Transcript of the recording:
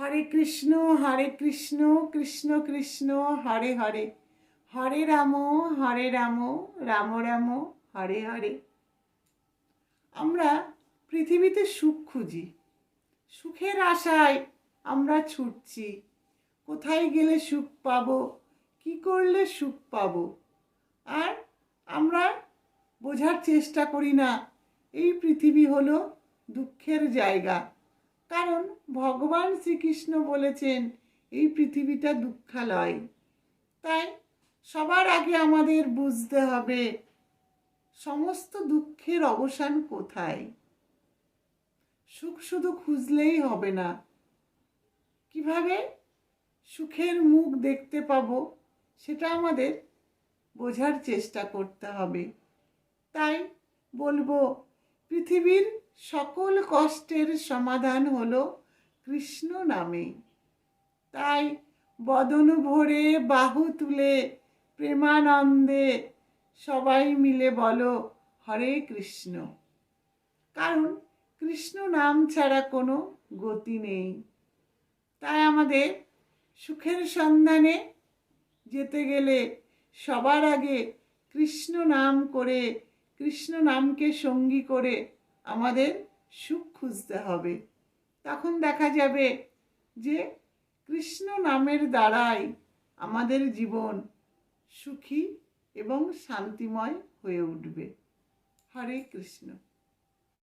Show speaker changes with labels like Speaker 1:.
Speaker 1: হরে কৃষ্ণ হরে কৃষ্ণ কৃষ্ণ কৃষ্ণ হরে হরে হরে রাম হরে রাম রাম রাম হরে হরে আমরা পৃথিবীতে সুখ খুঁজি সুখের আশায় আমরা ছুটছি কোথায় গেলে সুখ পাব কি করলে সুখ পাব আর আমরা বোঝার চেষ্টা করি না এই পৃথিবী হলো দুঃখের জায়গা কারণ ভগবান শ্রীকৃষ্ণ বলেছেন এই পৃথিবীটা দুঃখালয় তাই সবার আগে আমাদের বুঝতে হবে সমস্ত দুঃখের অবসান কোথায় সুখ শুধু খুঁজলেই হবে না কিভাবে সুখের মুখ দেখতে পাবো সেটা আমাদের বোঝার চেষ্টা করতে হবে তাই বলবো পৃথিবীর সকল কষ্টের সমাধান হল কৃষ্ণ নামে তাই বদন ভরে বাহু তুলে প্রেমানন্দে সবাই মিলে বলো হরে কৃষ্ণ কারণ কৃষ্ণ নাম ছাড়া কোনো গতি নেই তাই আমাদের সুখের সন্ধানে যেতে গেলে সবার আগে কৃষ্ণ নাম করে কৃষ্ণ নামকে সঙ্গী করে আমাদের সুখ খুঁজতে হবে তখন দেখা যাবে যে কৃষ্ণ নামের দ্বারাই আমাদের জীবন সুখী এবং শান্তিময় হয়ে উঠবে হরে কৃষ্ণ